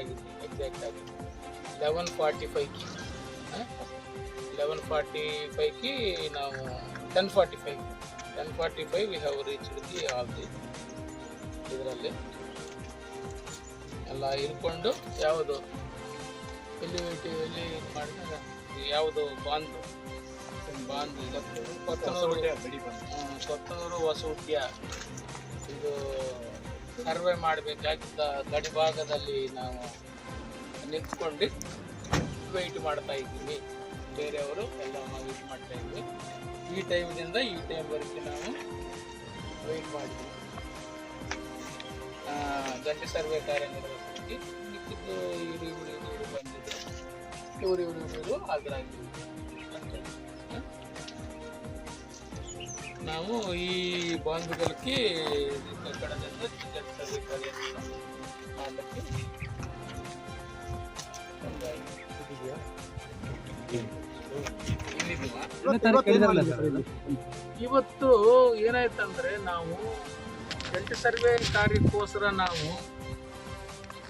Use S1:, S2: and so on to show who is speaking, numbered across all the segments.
S1: ಆಗಿದೆ ಎಕ್ಸಾಕ್ಟ್ ಆಗಿ eleven forty ಫೈವ್ಗೆ ಲೆವೆನ್ ಫಾರ್ಟಿ ಫೈವ್ಗೆ ನಾವು ten forty five ten forty five we have reach the all the ಇದರಲ್ಲಿ ಎಲ್ಲ ಇರ್ಕೊಂಡು ಯಾವುದು ಇಲ್ಲಿ ಎಲ್ಲಿ ಮಾಡಿದಾಗ ಯಾವುದು ಬಾಂದು ಬಾಂದು ಕೊತ್ತನೂರು ಕೊತ್ತನೂರು ಹೊಸ ಉದ್ಯ ಇದು ಸರ್ವೆ ಮಾಡಬೇಕಾಗಿದ್ದ ಗಡಿಭಾಗದಲ್ಲಿ ನಾವು ನಿಂತ್ಕೊಂಡು ವೆಯ್ಟ್ ಮಾಡ್ತಾ ಇದ್ದೀವಿ. ಬೇರೆಯವರು ಎಲ್ಲ ವೆಯ್ಟ್ ಮಾಡ್ತಾ ಇದ್ವಿ. ಈ ಟೈಮ್ನಿಂದ ಈ ಟೈಮ್ವರೆಗೆ ನಾವು ವೆಯ್ಟ್ ಮಾಡಿದ್ವಿ. ಗಂಟೆ ಸರ್ವೆ ಕಾರ್ಯನಿರ್ವಹಿಸಿ ಮಿಕ್ಕಿದ್ದು ಇವರು ಇವರು ಬಂದಿದೆ ಇವರು ಇವರು ಇವರು ನಾವು ಈ ಬಾಂಧವ್ಯಕ್ಕೆ ಕನ್ನಡದಿಂದ ಇವತ್ತು ಏನಾಯ್ತಂದ್ರೆ ನಾವು ಜಂಟಿ ಸರ್ವೆ ಕಾರ್ಯಕ್ಕೋಸ್ಕರ ನಾವು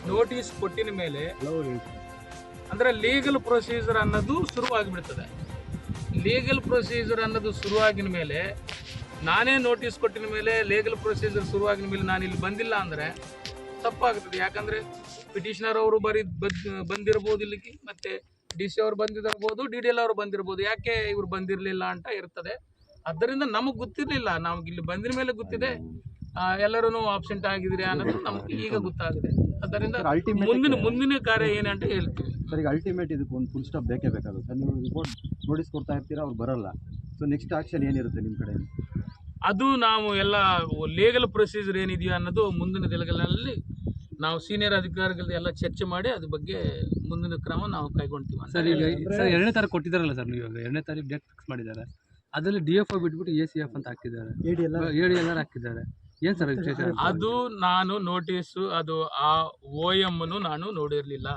S1: ನೋಟಿಸ್ ಕೊಟ್ಟಿನ ಮೇಲೆ ಅಂದ್ರೆ ಲೀಗಲ್ ಪ್ರೊಸೀಜರ್ ಅನ್ನೋದು ಶುರುವಾಗಿಬಿಡ್ತದೆ. ಲೀಗಲ್ ಪ್ರೊಸೀಜರ್ ಅನ್ನೋದು ಶುರುವಾಗಿನ ಮೇಲೆ ನಾನೇ ನೋಟಿಸ್ ಕೊಟ್ಟಿನ ಮೇಲೆ ಲೀಗಲ್ ಪ್ರೊಸೀಜರ್ ಶುರುವಾಗಿನ ಮೇಲೆ ನಾನು ಇಲ್ಲಿ ಬಂದಿಲ್ಲ ಅಂದರೆ ತಪ್ಪಾಗ್ತದೆ. ಯಾಕಂದರೆ ಪಿಟಿಷನರ್ ಅವರು ಬರೀ ಬದ್ ಬಂದಿರ್ಬೋದು ಇಲ್ಲಿಗೆ ಮತ್ತು ಡಿ ಸಿ ಅವರು ಬಂದಿರಬಹುದು ಡಿ ಡಿ ಎಲ್ ಅವರು ಬಂದಿರ್ಬೋದು. ಯಾಕೆ ಇವರು ಬಂದಿರಲಿಲ್ಲ ಅಂತ ಇರ್ತದೆ. ಅದರಿಂದ ನಮಗೆ ಗೊತ್ತಿರಲಿಲ್ಲ. ನಮ್ಗೆ ಇಲ್ಲಿ ಬಂದಿರ ಮೇಲೆ ಗೊತ್ತಿದೆ. ಎಲ್ಲರೂ ಆಬ್ಸೆಂಟ್ ಆಗಿದ್ರಿ ಅನ್ನೋದು ನಮ್ಗೆ ಈಗ ಗೊತ್ತಾಗಿದೆ. ಅದರಿಂದ ಮುಂದಿನ ಮುಂದಿನ ಕಾರ್ಯ ಏನಂತ ಹೇಳ್ತೀವಿ
S2: ಸರ್ ಈಗ ಅಲ್ಟಿಮೇಟ್ ಇದಕ್ಕೆ ಒಂದು ಫುಲ್ ಸ್ಟಾಪ್ ಬೇಕೇ ಬೇಕಾಗುತ್ತೆ. ನೀವು ರಿಪೋರ್ಟ್ ನೋಟಿಸ್ ಕೊಡ್ತಾ ಇರ್ತೀರಾ ಅವ್ರು ಬರಲ್ಲ. ಸೊ ನೆಕ್ಸ್ಟ್ ಆಕ್ಷನ್ ಏನಿರುತ್ತೆ ನಿಮ್ಮ ಕಡೆ
S1: ಅದು ನಾವು ಎಲ್ಲ ಲೀಗಲ್ ಪ್ರೊಸೀಜರ್ ಏನಿದೆಯೋ ಅನ್ನೋದು ಮುಂದಿನ ದಿನಗಳಲ್ಲಿ ನಾವು ಸೀನಿಯರ್ ಅಧಿಕಾರಿಗಳ ಎಲ್ಲ ಚರ್ಚೆ ಮಾಡಿ ಅದ್ರ ಬಗ್ಗೆ ಮುಂದಿನ ಕ್ರಮ ನಾವು ಕೈಗೊಳ್ತೀವಿ
S3: ಸರ್ ಈಗ ಸರ್ ಎರಡನೇ ತಾರೀಕು ಕೊಟ್ಟಿದ್ದಾರಲ್ಲ ಸರ್ ನೀವು ಇವಾಗ? ಎರಡನೇ ತಾರೀಕು ಡೇಟ್ ಫಿಕ್ಸ್ ಮಾಡಿದ್ದಾರೆ. ಅದರಲ್ಲಿ ಡಿ ಎಫ್ ಬಿಟ್ಬಿಟ್ಟು ಎ ಸಿ ಎಫ್ ಅಂತ ಹಾಕಿದ್ದಾರೆ. ಹೇಳಿ ಎಲ್ಲ ಹಾಕಿದ್ದಾರೆ. ಏನು ಸರ್ ವಿಶೇಷ?
S1: ಅದು ನಾನು ನೋಟಿಸು ಅದು ಆ ಓ ಎಮ್ಮನ್ನು ನಾನು ನೋಡಿರಲಿಲ್ಲ.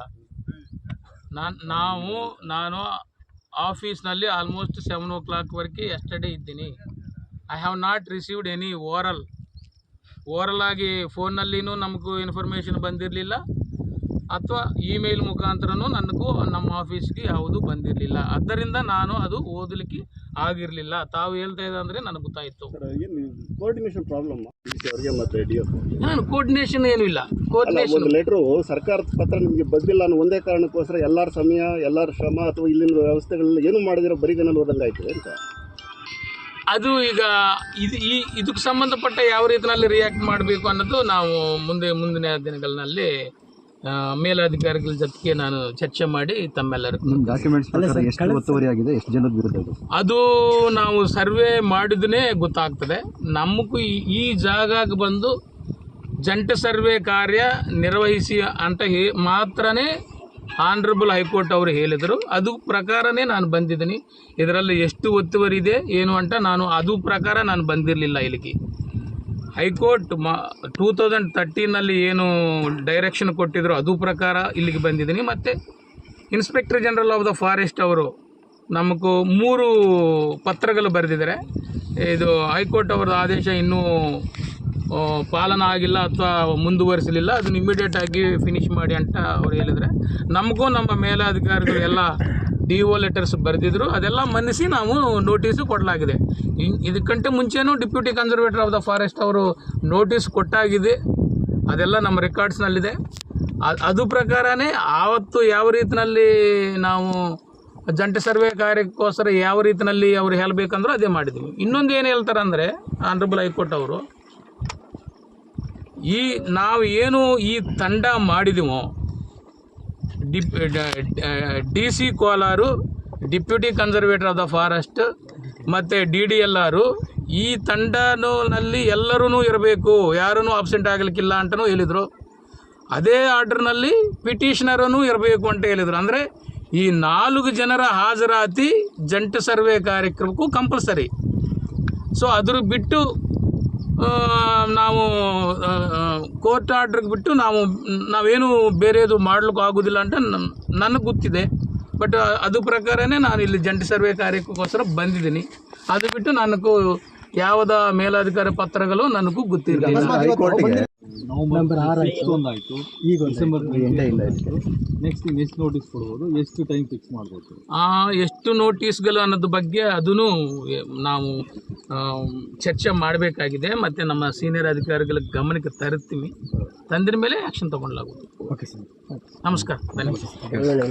S1: ನಾನು ನಾವು ನಾನು ಆಫೀಸ್ನಲ್ಲಿ ಆಲ್ಮೋಸ್ಟ್ ಸೆವೆನ್ ಓ ಕ್ಲಾಕ್ವರೆಗೆ ಎಸ್ಟರ್ಡೇ ಇದ್ದೀನಿ. I have not received any oral oral ಆಗಿ ಫೋನ್ನಲ್ಲಿನೂ ನಮಗೂ ಇನ್ಫಾರ್ಮೇಷನ್ ಬಂದಿರಲಿಲ್ಲ. ಅಥವಾ ಇಮೇಲ್ ಮುಖಾಂತರನೂ ನನಗೂ ನಮ್ಮ ಆಫೀಸ್ಗೆ ಯಾವುದು ಬಂದಿರಲಿಲ್ಲ. ಆದ್ದರಿಂದ ನಾನು ಅದು ಓದಲಿಕ್ಕೆ ಆಗಿರಲಿಲ್ಲ. ತಾವು ಹೇಳ್ತಾ ಇದೆ ಅಂದರೆ ನನಗೆ ಗೊತ್ತಾಯಿತು.
S4: ಕೋಆರ್ಡಿನೇಷನ್ ಪ್ರಾಬ್ಲಮ್
S1: ನಾನು ಕೋರ್ಡಿನೇಷನ್ ಏನೂ ಇಲ್ಲ. ಕೋರ್ಡಿನೇಷನ್
S4: ಲೆಟ್ರು ಸರ್ಕಾರದ ಪತ್ರ ನಿಮಗೆ ಬಂದಿಲ್ಲ ಅನ್ನೋ ಒಂದೇ ಕಾರಣಕ್ಕೋಸ್ಕರ ಎಲ್ಲರ ಸಮಯ ಎಲ್ಲರ ಶ್ರಮ ಅಥವಾ ಇಲ್ಲಿನ ವ್ಯವಸ್ಥೆಗಳಲ್ಲಿ ಏನು ಮಾಡಿದಿರೋ ಬರೀ ಜನ ಓದಂಗಾಯ್ತು ಅಂತ?
S1: ಅದು ಈಗ ಇದು ಈ ಇದಕ್ಕೆ ಸಂಬಂಧಪಟ್ಟ ಯಾವ ರೀತಿಯಲ್ಲಿ ರಿಯಾಕ್ಟ್ ಮಾಡಬೇಕು ಅನ್ನೋದು ನಾವು ಮುಂದೆ ಮುಂದಿನ ದಿನಗಳಲ್ಲಿ ಮೇಲಾಧಿಕಾರಿಗಳ ಜೊತೆಗೆ ನಾನು ಚರ್ಚೆ ಮಾಡಿ ತಮ್ಮೆಲ್ಲರಿಗೂ
S2: ನಿಮ್ಮ ಡಾಕ್ಯುಮೆಂಟ್ಸ್ ಪ್ರಕಾರ ಎಷ್ಟು ಒತ್ತುವರಿ ಆಗಿದೆ ಎಷ್ಟು ಜನದ ವಿರುದ್ಧ
S1: ಅದು ನಾವು ಸರ್ವೆ ಮಾಡಿದನೇ ಗೊತ್ತಾಗ್ತದೆ. ನಮಗೂ ಈ- ಈ ಜಾಗಕ್ಕೆ ಬಂದು ಜಂಟ ಸರ್ವೆ ಕಾರ್ಯ ನಿರ್ವಹಿಸಿ ಅಂತ ಹೇ ಮಾತ್ರನೇ ಆನರಬಲ್ ಹೈಕೋರ್ಟ್ ಅವರು ಹೇಳಿದರು, ಅದು ಪ್ರಕಾರನೇ ನಾನು ಬಂದಿದ್ದೀನಿ. ಇದರಲ್ಲಿ ಎಷ್ಟು ಒತ್ತುವರಿ ಇದೆ, ಏನು ಅಂತ ನಾನು, ಅದು ಪ್ರಕಾರ ನಾನು ಬಂದಿರಲಿಲ್ಲ ಇಲ್ಲಿಗೆ. ಹೈಕೋರ್ಟ್ ಮ ಟೂ ತೌಸಂಡ್ ತರ್ಟೀನಲ್ಲಿ ಏನು ಡೈರೆಕ್ಷನ್ ಕೊಟ್ಟಿದ್ರು, ಅದು ಪ್ರಕಾರ ಇಲ್ಲಿಗೆ ಬಂದಿದ್ದೀನಿ. ಮತ್ತು inspector general of the forest ಅವರು ನಮಗೂ ಮೂರು ಪತ್ರಗಳು ಬರೆದಿದ್ದಾರೆ. ಇದು ಹೈಕೋರ್ಟ್ ಅವರ ಆದೇಶ ಇನ್ನೂ ಪಾಲನ ಆಗಿಲ್ಲ ಅಥವಾ ಮುಂದುವರಿಸಲಿಲ್ಲ, ಅದನ್ನು ಇಮಿಡಿಯೇಟ್ ಆಗಿ ಫಿನಿಶ್ ಮಾಡಿ ಅಂತ ಅವ್ರು ಹೇಳಿದರೆ. ನಮಗೂ ನಮ್ಮ ಮೇಲಾಧಿಕಾರಿಗಳು ಎಲ್ಲ ಡಿ ಒ ಲೆಟರ್ಸ್ ಬರೆದಿದ್ರು, ಅದೆಲ್ಲ ಮನ್ನಿಸಿ ನಾವು ನೋಟಿಸು ಕೊಡಲಾಗಿದೆ. ಇದಕ್ಕಂಟೆ ಮುಂಚೆನೂ deputy conservator of the forest ಅವರು ನೋಟಿಸ್ ಕೊಟ್ಟಾಗಿದೆ. ಅದೆಲ್ಲ ನಮ್ಮ ರೆಕಾರ್ಡ್ಸ್ನಲ್ಲಿದೆ ಅದು ಪ್ರಕಾರನೇ ಆವತ್ತು ಯಾವ ರೀತಿನಲ್ಲಿ ನಾವು ಜಂಟಿ ಸರ್ವೆ ಕಾರ್ಯಕ್ಕೋಸ್ಕರ ಯಾವ ರೀತಿನಲ್ಲಿ ಅವ್ರು ಹೇಳಬೇಕಂದ್ರೂ ಅದೇ ಮಾಡಿದ್ವಿ ಇನ್ನೊಂದು ಏನು ಹೇಳ್ತಾರೆ ಅಂದರೆ ಆನರಬಲ್ ಹೈಕೋರ್ಟ್ ಅವರು ಈ ನಾವು ಏನು ಈ ತಂಡ ಮಾಡಿದೀವೋ, dep, D C Kolar, deputy conservator of the forest ಮತ್ತು ಡಿ ಡಿ ಎಲ್ ಆರು ಈ ತಂಡನಲ್ಲಿ ಎಲ್ಲರೂ ಇರಬೇಕು ಯಾರೂ ಅಬ್ಸೆಂಟ್ ಆಗಲಿಕ್ಕಿಲ್ಲ ಅಂತಲೂ ಹೇಳಿದರು. ಅದೇ ಆರ್ಡ್ರ್ನಲ್ಲಿ ಪಿಟಿಷನರೂ ಇರಬೇಕು ಅಂತ ಹೇಳಿದರು. ಅಂದರೆ ಈ ನಾಲ್ಕು ಜನರ ಹಾಜರಾತಿ ಜಂಟಿ ಸರ್ವೆ ಕಾರ್ಯಕ್ರಮಕ್ಕೂ ಕಂಪಲ್ಸರಿ. ಸೊ, ಅದ್ರ ಬಿಟ್ಟು ನಾವು ಕೋರ್ಟ್ ಆರ್ಡ್ರಿಗೆ ಬಿಟ್ಟು ನಾವು, ನಾವೇನು ಬೇರೆದು ಮಾಡ್ಲಿಕ್ಕೆ ಆಗೋದಿಲ್ಲ ಅಂತ ನನಗೆ ಗೊತ್ತಿದೆ. ಬಟ್ ಅದು ಪ್ರಕಾರನೇ ನಾನು ಇಲ್ಲಿ ಜಂಟಿ ಸರ್ವೆ ಕಾರ್ಯಕ್ಕೋಸ್ಕರ ಬಂದಿದ್ದೀನಿ. ಅದು ಬಿಟ್ಟು ನನಗೂ ಯಾವುದ ಮೇಲಾಧಿಕಾರಿ ಪತ್ರಗಳು ನನಗೂ ಗೊತ್ತಿರಲಿಲ್ಲ.
S5: ನವೆಂಬರ್ ಆರಾಯ್ತು ಒಂದಾಯ್ತು. ಈಗ ಡಿಸೆಂಬರ್
S2: ಎಂಟೇ ಇಲ್ಲ ಇದಕ್ಕೆ
S5: ನೆಕ್ಸ್ಟ್ ಎಷ್ಟು ನೋಟಿಸ್ ಕೊಡ್ಬೋದು? ಎಷ್ಟು ಟೈಮ್ ಫಿಕ್ಸ್ ಮಾಡ್ಬೋದು?
S1: ಆ ಎಷ್ಟು ನೋಟಿಸ್ಗಳು ಅನ್ನೋದ್ರ ಬಗ್ಗೆ ಅದೂ ನಾವು ಚರ್ಚೆ ಮಾಡಬೇಕಾಗಿದೆ. ಮತ್ತು ನಮ್ಮ ಸೀನಿಯರ್ ಅಧಿಕಾರಿಗಳ ಗಮನಕ್ಕೆ ತರುತ್ತೀವಿ. ತಂದ್ರ ಮೇಲೆ ಆ್ಯಕ್ಷನ್ ತೊಗೊಳ್ಲಾಗುತ್ತೆ
S2: ಓಕೆ ಸರ್
S1: ನಮಸ್ಕಾರ. ಧನ್ಯವಾದ.